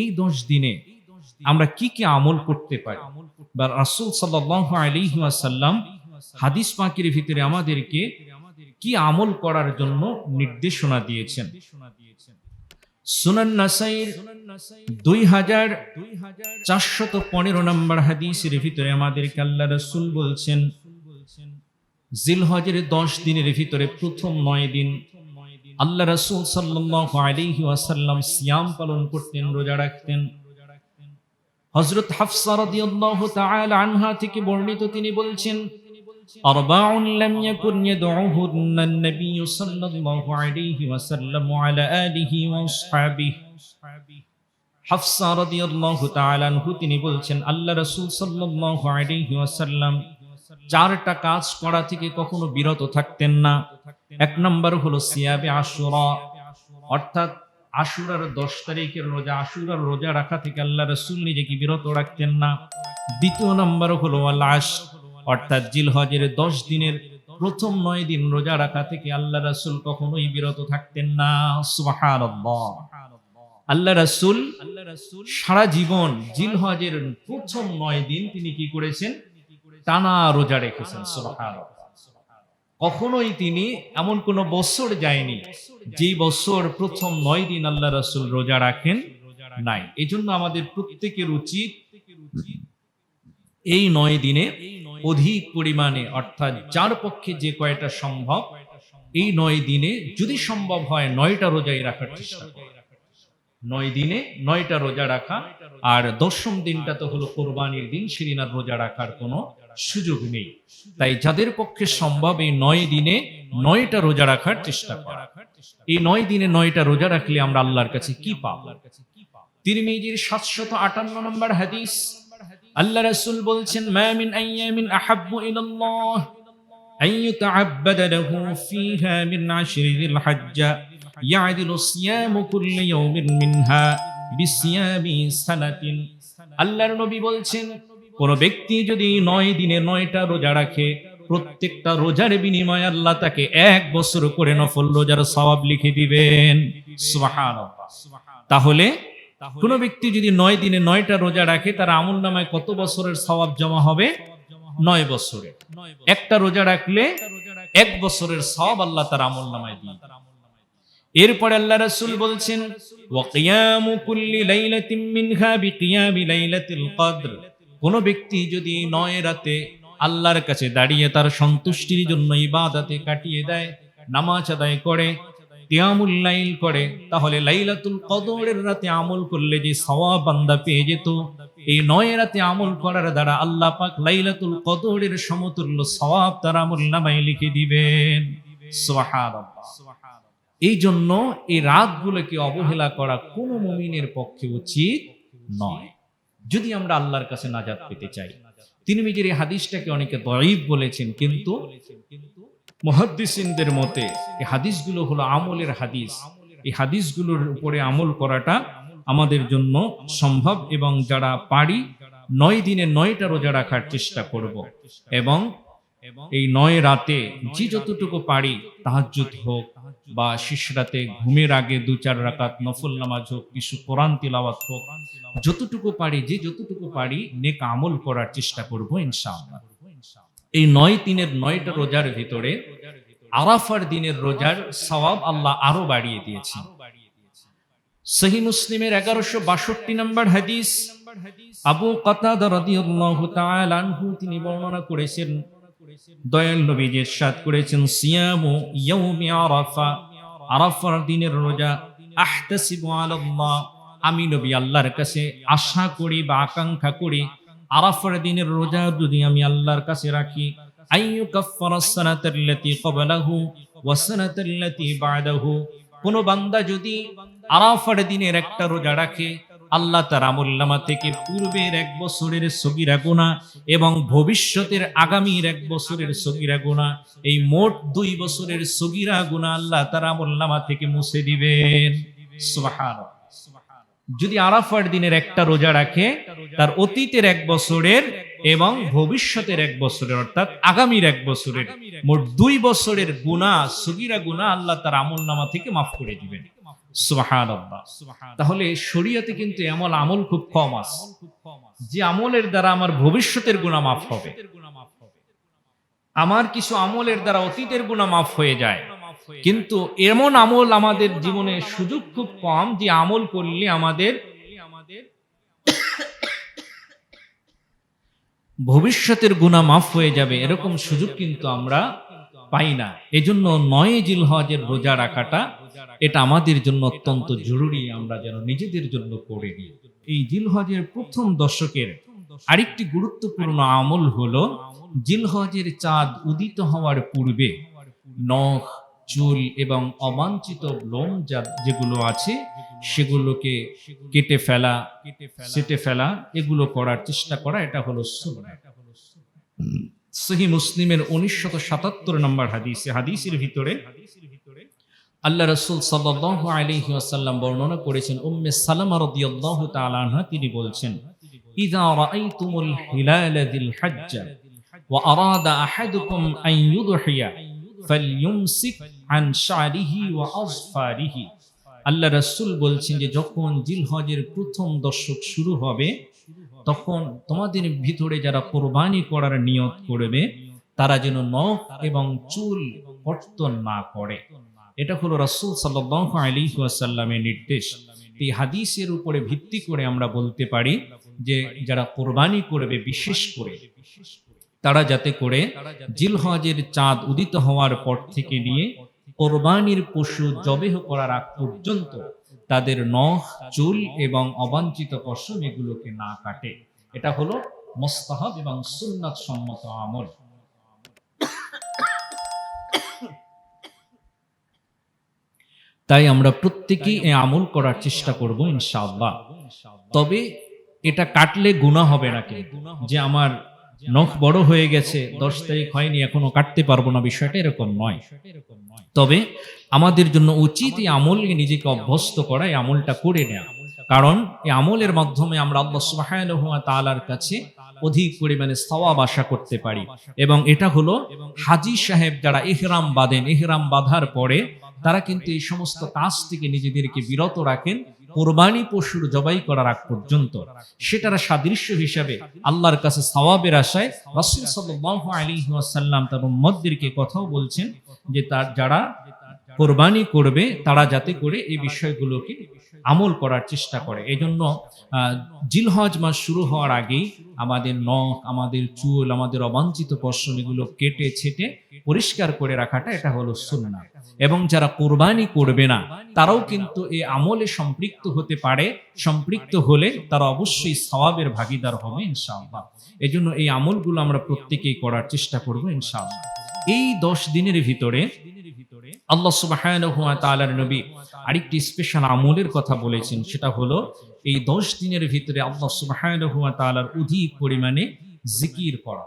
এই দশ দিনে আমরা কি কি আমল করতে পারি? বা রাসূল সাল্লাল্লাহু আলাইহি ওয়াসাল্লাম হাদিস পাকের ভিতরে আমাদেরকে কি আমল করার জন্য নির্দেশনা দিয়েছেন? দশ দিনের ভিতরে প্রথম নয় দিন আল্লাহ রসুল সাল্লাহ আলিহি আসাল্লাম সিয়াম পালন করতেন, রোজা রাখতেন। হজরত হাফসারদিয়াল্লাহু তাআলা আনহা থেকে বর্ণিত তিনি বলছেন, আরবাউন লাম ইয়াকুন ইয়াদউহুন্না নবী সাল্লাল্লাহু আলাইহি ওয়াসাল্লাম আলা আলিহি ওয়া আসহাবিহি। হাফসা রাদিয়াল্লাহু তাআলা আনহু তিনি বলছেন, আল্লাহ রাসূল সাল্লাল্লাহু আলাইহি ওয়াসাল্লাম চারটা কাজ করা থেকে কখনো বিরত থাকতেন না। এক নম্বর হলো সিয়াবে আশুরা। অর্থাৎ আশুরার দশ তারিখের রোজা, আশুরার রোজা রাখা থেকে আল্লাহ রসুল নিজেকে বিরত রাখতেন না। দ্বিতীয় নম্বর হলো আল্লাহ অর্থাৎ জিলহজের দশ দিনের প্রথম নয় দিন রোজা রাখা থেকে আল্লাহ রসুল কখনোই বিরত থাকতেন না। সুবহানাল্লাহ। আল্লাহ রসুল সারা জীবন জিলহজের প্রথম নয় দিন তিনি কি করেছেন? টানা রোজা রেখেছেন, সুবহানাল্লাহ। কখনোই তিনি এমন কোন বছর যায়নি যে বছর প্রথম নয় দিন আল্লাহ রসুল রোজা রাখেন নাই। এই জন্য আমাদের প্রত্যেকের উচিত এই নয় দিনে অধিক পরিমাণে, অর্থাৎ যার পক্ষে যে কয়টা সম্ভব, এই নয় দিনে যদি সম্ভব হয় নয়টা রোজাই রাখার চেষ্টা নয় দিনে নয়টা রোজা রাখা, আর দশম দিনটা তো হলো কোরবানির দিন, সেদিন আর রোজা রাখার কোনো সুযোগ নেই তাই যাদের পক্ষে সম্ভব এই নয় দিনে নয়টা রোজা রাখার চেষ্টা করা এই নয় দিনে নয়টা রোজা রাখলে আমরা আল্লাহর কাছে কি পাব তিরমিজির সাতশত আটান্ন নম্বর হাদিস আল্লাহ রাসূল বলছেন মা মিন আইয়ামিন আহাব্বু ইলাল্লাহ أن يتعبد له فيها من عشر ذي الحجة يعدل صيام كل يوم منها بصيام سنة আল্লাহর নবী বলছেন কোন ব্যক্তি যদি নয় দিনে নয়টা রোজা রাখে, প্রত্যেকটা রোজার বিনিময়ে আল্লাহ তাকে এক বছর করে নফল রোজার সওয়াব লিখে দিবেন। তাহলে কোন ব্যক্তি যদি নয় দিনে নয়টা রোজা রাখে, তার আমল নামায় কত বছরের সওয়াব জমা হবে? নয় বছরে একটা রোজা রাখলে এক বছরের সব আল্লাহ তার আমল নামায় দিয়ে এরপরে আল্লাহ রাসূল বলছেন, ওয়া কুল্লি লাইলাতিন মিনহা বিকিয়ামি লাইলাতিল কদর। কোন ব্যক্তি যদি নয় রাতে আল্লাহর কাছে দাঁড়িয়ে তার সন্তুষ্টির জন্য ইবাদতে কাটিয়ে দেয়, নামাজ আদায় করে কিয়ামুল লাইল করে, তাহলে লাইলাতুল কদরের রাতে আমল করলে যে সওয়াব বান্দা পেয়ে যেত, এই নয় রাতে আমল করার দ্বারা আল্লাহ পাক লাইলাতুল কদরের সমতুল্য সওয়াব তার আমল নামায় লিখে দিবেন। এই জন্য এই রাতগুলোকে অবহেলা করা কোনো মুমিনের পক্ষে উচিত নয়। যদি আমরা আল্লাহর কাছে নাজাদ পেতে চাই। তিনি নিজের এই হাদিসটাকে অনেকে দয়ীব বলেছেন, কিন্তু মহাদ্দিসিনদের মতে এই হাদিসগুলো হলো আমলের হাদিস। এই হাদিসগুলোর উপরে আমল করাটা আমাদের জন্য সম্ভব এবং যারা পারি, নয় দিনে নয়টা রোজা রাখার চেষ্টা করব এবং এই নয় রাতে যে যতটুকু পারি তাহাজ্জুদ হোক বা শেষ রাতে ঘুমের আগে দু চার রাকাত নফল নামাজ হোক কিছু কোরআন তিলাওয়াত হোক যতটুকু পারি যে যতটুকু পারি নেক আমল করার চেষ্টা করব ইনশাআল্লাহ। এই নয় দিনের নয়টা রোজার ভিতরে আরাফার দিনের রোজার সওয়াব আল্লাহ আরও বাড়িয়ে দিয়েছেন। সহি মুসলিমের এগারোশো বাষট্টি নম্বর হাদিস। আবু কাতাদা রাদিয়াল্লাহু তাআলা আনহু তিনি বর্ণনা করেছেন দয়াল নবী যে সাত করেছেন, সিয়ামু ইয়াউমি আরাফা, আরাফার দিনের রোজা, আহতাসিবু আলাল্লাহ। আমি নবী আল্লাহর কাছে আশা করি বা আকাঙ্ক্ষা করি, আরাফার দিনের রোজা যদি আমি আল্লাহর কাছে রাখি আইয়ু কাফফারাস সানাতাল্লাতী ক্বাবলাহু ওয়াস সানাতাল্লাতী বা'দাহু। কোন বান্দা যদি আরাফার দিনের একটা রোজা রাখে আল্লাহ তার আমল্লামা থেকে পূর্বের এক বছরের সগিরা গোনা এবং ভবিষ্যতের আগামীর এক বছরের সগিরা গুণা এই মোট দুই বছরের সগিরা গুণা আল্লাহ তার আমল্লামা থেকে মুছে দিবেন। যদি আরাফার দিনের একটা রোজা রাখে, তার অতীতের এক বছরের এবং ভবিষ্যতের এক বছরের, অর্থাৎ আগামীর এক বছরের মোট দুই বছরের গুণা সগিরা গুণা আল্লাহ তার আমল নামা থেকে মাফ করে দিবেন। তাহলে শরীয়তে কিন্তু এমন আমল খুব কম আছে। যে আমলের দ্বারা আমার ভবিষ্যতের গুণা মাফ হবে। আমার কিছু আমলের দ্বারা অতীতের গুণা মাফ হয়ে যায়। কিন্তু এমন আমল আমাদের জীবনে সুযোগ খুব কম যে আমল করলে আমাদের ভবিষ্যতের গুণা মাফ হয়ে যাবে। এরকম সুযোগ কিন্তু আমরা পাই না। এজন্য নয় জিলহজের রোজা রাখাটা এটা আমাদের জন্য অত্যন্ত জরুরি, আমরা যেন নিজেদের জন্য করে নিই। এই জিলহজের প্রথম দশকের আরেকটি গুরুত্বপূর্ণ আমল হলো, জিলহজের চাঁদ উদিত হওয়ার পূর্বে নখ, চুল এবং অবাঞ্ছিত লোম যা যেগুলো আছে, সেগুলোকে কেটে ফেলা, সেটে ফেলা, এগুলো করার চেষ্টা করা, এটা হলো সুন্নাহ। সহি মুসলিমের উনিশশত সাতাত্তর নম্বর হাদিসে, হাদিসের ভিতরে আল্লাহ রসুল সাল্লাহ আলহি আসাল্লাম বর্ণনা করেছেন, উম্মে সালামা রাদিয়াল্লাহু তিনি বলছেন হিলালা যিল হজ্জা, ওয়া আরাদা আহাদুকুম আন ইউদহিয়া ফালইউমসিক আন শারিহি ওয়া আযফারিহি আল্লাহ রাসূল বলছেন যে, যখন জিলহজের প্রথম দশক শুরু হবে তখন তোমাদের ভিতরে যারা কোরবানি করার নিয়ত করবে, তারা যেন নখ এবং চুল কর্তন না করে। এটা হলো রাসূল সাল্লাল্লাহু আলাইহি ওয়াসাল্লামের নির্দেশ। এই হাদিসের উপরে ভিত্তি করে আমরা বলতে পারি যে, যারা কোরবানি করবে বিশেষ করে, তারা যাতে করে জিলহজের চাঁদ উদিত হওয়ার পর থেকে নিয়ে কোরবানির পশু জবেহ করার আগ পর্যন্ত তাদের নখ, চুল এবং অবাঞ্ছিত পশম এগুলোকে না কাটে। এটা হলো মোস্তাহাব এবং সুন্নাত সম্মত আমল। তাই আমরা প্রত্যেকেই এই আমল করার চেষ্টা করব ইনশাআল্লাহ। তবে এটা কাটলে গুণা হবে নাকি যে আমার নখ বড় হয়ে গেছে, দশ তারিখ হয়নি, এখনও কাটতে পারব না, বিষয়টা এরকম নয়। তবে আমাদের জন্য উচিত এই আমলকে নিজেকে অভ্যস্ত করা, এই আমলটা করে নেওয়া কারণ এই আমলের মাধ্যমে আমরা আল্লাহ সুবহানাহু ওয়া তাআলার কাছে অধিক পরিমাণে সওয়াব আশা করতে পারি। এবং এটা হলো হাজি সাহেব যারা ইহরাম বাঁধেন, ইহরাম বাঁধার পরে তারা কিন্তু এই সমস্ত কাজ থেকে নিজেদেরকে বিরত রাখেন কোরবানি পশুর জবাই করার আগ পর্যন্ত সেটার সাদৃশ্য হিসাবে আল্লাহর কাছে সওয়াবের আশায় রসুল সাল্লাল্লাহু আলী ওয়াসাল্লাম তার মদ্দিরকে কথাও বলছেন যে তার যারা কোরবানি করবে তারা যাতে করে এই বিষয়গুলোকে আমল করার চেষ্টা করে। এই জন্য জিলহজ মাস শুরু হওয়ার আগেই আমাদের নখ, আমাদের চুল, আমাদের অবাঞ্ছিত পশম এগুলো কেটে ছেটে পরিষ্কার করে রাখাটা এটা হলো সুন্নাহ। এবং যারা কোরবানি করবে না, তারাও কিন্তু এই আমলে সম্পৃক্ত হতে পারে, সম্পৃক্ত হলে তারা অবশ্যই সওয়াবের ভাগিদার হবে ইনশাআল্লাহ। এই জন্য এই আমলগুলো আমরা প্রত্যেকেই করার চেষ্টা করব ইনশাআল্লাহ। এই দশ দিনের ভিতরে আল্লাহ সুবহানাহু ওয়া তালার নবী আরেকটি স্পেশাল আমলের কথা বলেছেন, সেটা হলো এই দশ দিনের ভিতরে আল্লাহ সুবহানাহু ওয়া তালার অধিক পরিমাণে জিকির করা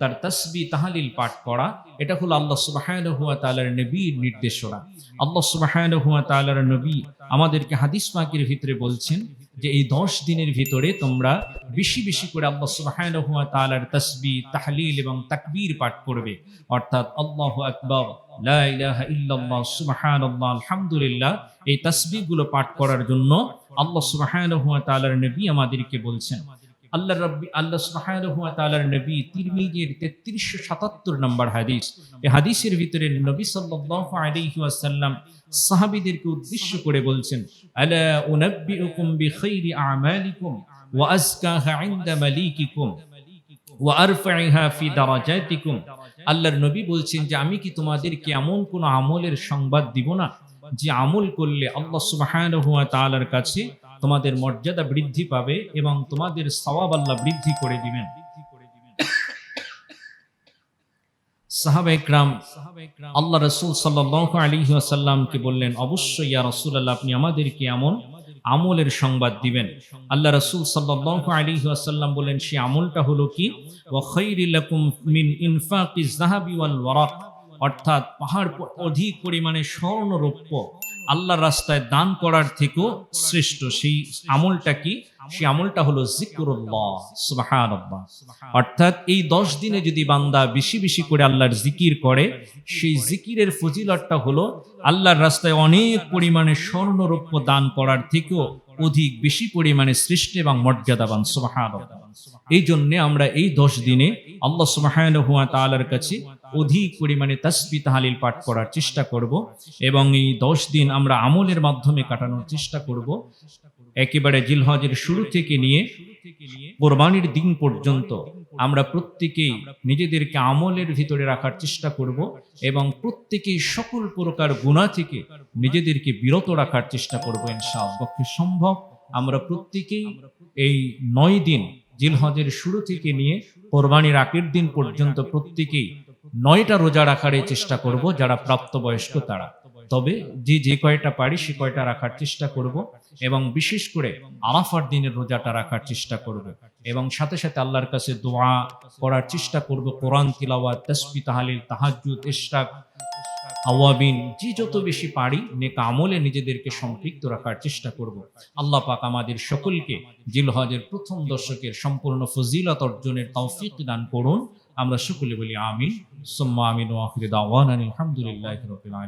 তার তসবি তাহালিল পাঠ করা এটা হলো আল্লাহ সুবহানাহু ওয়া তাআলার নবীর নির্দেশনা। আল্লাহ সুবহানাহু ওয়া তাআলার নবী আমাদেরকে হাদিস পাকের ভিতরে বলছেন যে, এই দশ দিনের ভিতরে তোমরা বেশি বেশি করে আল্লাহ সুবহানাহু ওয়া তাআলার তসবি, তাহলিল এবং তাকবীর পাঠ করবে। অর্থাৎ আল্লাহু আকবার এই তাসবিহগুলো পাঠ করার জন্য আল্লাহ তাআলার নবী আমাদেরকে বলছেন। আল্লাহ রব্বি, আল্লাহ তাআলার নবী তিরমিজির 3377 নম্বর হাদিস। এই হাদিসের ভিতরে নবী সাল্লাল্লাহু আলাইহি ওয়াসাল্লাম সাহাবীদেরকে উদ্দেশ্য করে বলছেন, আলা উনাব্বিউকুম বিখাইরি আমালিকুম ওয়া আজকাহা ইনদা মালিকিকুম ওয়া আরফাইহা ফি দারাজাতিকুম। আল্লাহর নবী বলছেন যে, আমি কি তোমাদেরকে এমন কোন আমলের সংবাদ দিব না যে আমল করলে আল্লাহ সুবহানাহু ওয়া তাআলার কাছে তোমাদের মর্যাদা বৃদ্ধি পাবে এবং তোমাদের সওয়াব আল্লাহ বৃদ্ধি করে দিবেন। আল্লাহ রসুল আলাইহি ওয়াসাল্লামকে বললেন, অবশ্যই ইয়া রাসূলুল্লাহ, আপনি আমাদেরকে এমন আমলের সংবাদ দিবেন। আল্লাহ রসুল সাল্লাল্লাহু আলাইহি ওয়াসাল্লাম বলেন সেই আমলটা হলো কি? অর্থাৎ পাহাড় অধিক পরিমাণে স্বর্ণ রৌপ্য আল্লাহর রাস্তায় দান করার থেকেও শ্রেষ্ঠ। সেই আমলটা কি? সেই আমলটা হলো অর্থাৎ এই দশ দিনে যদি বান্দা বেশি বেশি করে আল্লাহর জিকির করে, সেই জিকিরের ফজিলতটা হলো আল্লাহর রাস্তায় অনেক পরিমাণে স্বর্ণরৌপ্য দান করার থেকেও অধিক বেশি পরিমাণে সৃষ্ট এবং মর্যাদাবান, সুবহানাল্লাহ। এই জন্যে আমরা এই দশ দিনে আল্লাহ ওয়া কাছে অধিক পরিমাণে তাসবিহ তাহালিল পাঠ করার চেষ্টা করব এবং এই দশ দিন আমরা আমলের মাধ্যমে কাটানোর চেষ্টা করব। একেবারে জিলহজের শুরু থেকে নিয়ে কোরবানির দিন পর্যন্ত আমরা প্রত্যেকেই নিজেদেরকে আমলের ভিতরে রাখার চেষ্টা করব এবং প্রত্যেকেই সকল প্রকার গুণা থেকে নিজেদেরকে বিরত রাখার চেষ্টা করব ইনশাআল্লাহ। পক্ষে সম্ভব আমরা প্রত্যেকেই এই নয় দিন জিলহজের শুরু থেকে নিয়ে কোরবানির আগের দিন পর্যন্ত প্রত্যেকেই নয়টা রোজা রাখার এই চেষ্টা করব, যারা প্রাপ্তবয়স্ক তারা। তবে যে যে কয়টা পারি, সে কয়টা রাখার চেষ্টা করব এবং বিশেষ করে আরাফার দিনের রোজাটা রাখার চেষ্টা করব এবং সাথে সাথে আল্লাহর কাছে দোয়া করার চেষ্টা করব, কোরআন, তিলাওয়াত তসবি তাহালিল, তাহাজ্জুদ, ইশরাক, আওয়াবিন, যে যত বেশি পারি, নেক আমলে নিজেদেরকে সম্পৃক্ত রাখার চেষ্টা করব। আল্লাহ পাক আমাদের সকলকে জিলহজের প্রথম দশকের সম্পূর্ণ ফজিলত অর্জনের তৌফিক দান করুন। আমরা সকলে বলি আমিন সুম্মা আমিন ওয়া আখির দাওয়ানা আলহামদুলিল্লাহি রাব্বিল আলামিন